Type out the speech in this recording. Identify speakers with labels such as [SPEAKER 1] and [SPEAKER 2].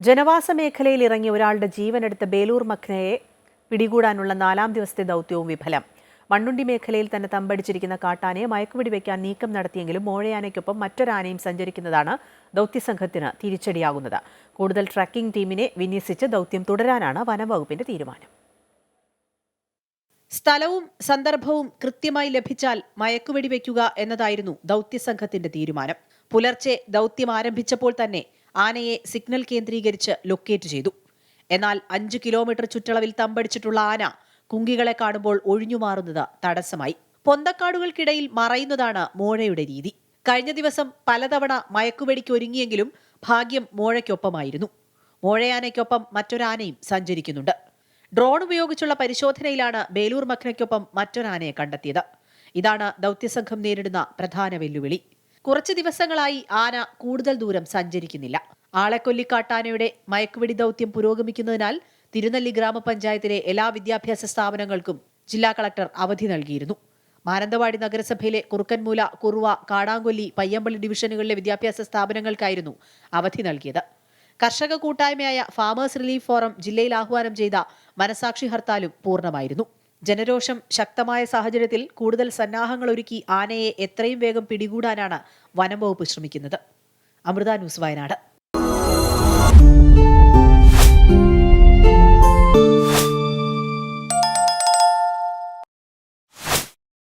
[SPEAKER 1] ജനവാസ മേഖലയിൽ ഇറങ്ങിയ ഒരാളുടെ ജീവനെടുത്ത ബേലൂർ മഖ്നയെ പിടികൂടാനുള്ള നാലാം ദിവസത്തെ ദൗത്യവും വിഫലം. മണ്ണുണ്ടി മേഖലയിൽ തന്നെ തമ്പടിച്ചിരിക്കുന്ന കാട്ടാനയെ മയക്കുപിടി വയ്ക്കാൻ നീക്കം നടത്തിയെങ്കിലും മോഴയാനയ്ക്കൊപ്പം മറ്റൊരാനയും സഞ്ചരിക്കുന്നതാണ് ദൗത്യസംഘത്തിന് തിരിച്ചടിയാകുന്നത്. കൂടുതൽ ട്രക്കിംഗ് ടീമിനെ വിന്യസിച്ച് ദൗത്യം തുടരാനാണ് വനംവകുപ്പിന്റെ തീരുമാനം.
[SPEAKER 2] സ്ഥലവും സന്ദർഭവും കൃത്യമായി ലഭിച്ചാൽ മയക്കുവെടി വയ്ക്കുക എന്നതായിരുന്നു ദൗത്യസംഘത്തിന്റെ തീരുമാനം. പുലർച്ചെ ദൗത്യം ആരംഭിച്ചപ്പോൾ തന്നെ ആനയെ സിഗ്നൽ കേന്ദ്രീകരിച്ച് ലൊക്കേറ്റ് ചെയ്തു. എന്നാൽ അഞ്ച് കിലോമീറ്റർ ചുറ്റളവിൽ തമ്പടിച്ചിട്ടുള്ള ആന കുങ്കികളെ കാണുമ്പോൾ ഒഴിഞ്ഞുമാറുന്നത് തടസ്സമായി. പൊന്തക്കാടുകൾക്കിടയിൽ മറയുന്നതാണ് മോഴയുടെ രീതി. കഴിഞ്ഞ ദിവസം പലതവണ മയക്കുവെടിക്ക് ഒരുങ്ങിയെങ്കിലും ഭാഗ്യം മോഴയ്ക്കൊപ്പമായിരുന്നു. മോഴയാനയ്ക്കൊപ്പം മറ്റൊരാനയും സഞ്ചരിക്കുന്നുണ്ട്. ഡ്രോൺ ഉപയോഗിച്ചുള്ള പരിശോധനയിലാണ് ബേലൂർ മഖ്നയ്ക്കൊപ്പം മറ്റൊരാനയെ കണ്ടെത്തിയത്. ഇതാണ് ദൗത്യസംഘം നേരിടുന്ന പ്രധാന വെല്ലുവിളി. കുറച്ച് ദിവസങ്ങളായി ആന കൂടുതൽ ദൂരം സഞ്ചരിക്കുന്നില്ല. ആളെക്കൊല്ലിക്കാട്ടാനയുടെ മയക്കുവെടി ദൗത്യം പുരോഗമിക്കുന്നതിനാൽ തിരുനെല്ലി ഗ്രാമപഞ്ചായത്തിലെ എല്ലാ വിദ്യാഭ്യാസ സ്ഥാപനങ്ങൾക്കും ജില്ലാ കളക്ടർ അവധി നൽകിയിരുന്നു. മാനന്തവാടി നഗരസഭയിലെ കുറുക്കൻമൂല കുറുവ കാടാങ്കൊല്ലി പയ്യമ്പള്ളി ഡിവിഷനുകളിലെ വിദ്യാഭ്യാസ സ്ഥാപനങ്ങൾക്കായിരുന്നു അവധി നൽകിയത്. കർഷക കൂട്ടായ്മയായ ഫാമേഴ്സ് റിലീഫ് ഫോറം ജില്ലയിൽ ആഹ്വാനം ചെയ്ത മനസാക്ഷി ഹർത്താലും പൂർണമായിരുന്നു. ജനരോഷം ശക്തമായ സാഹചര്യത്തിൽ കൂടുതൽ സന്നാഹങ്ങൾ ഒരുക്കി ആനയെ എത്രയും വേഗം പിടികൂടാനാണ് വനം വകുപ്പ് ശ്രമിക്കുന്നത്. അമൃത ന്യൂസ് വയനാട്.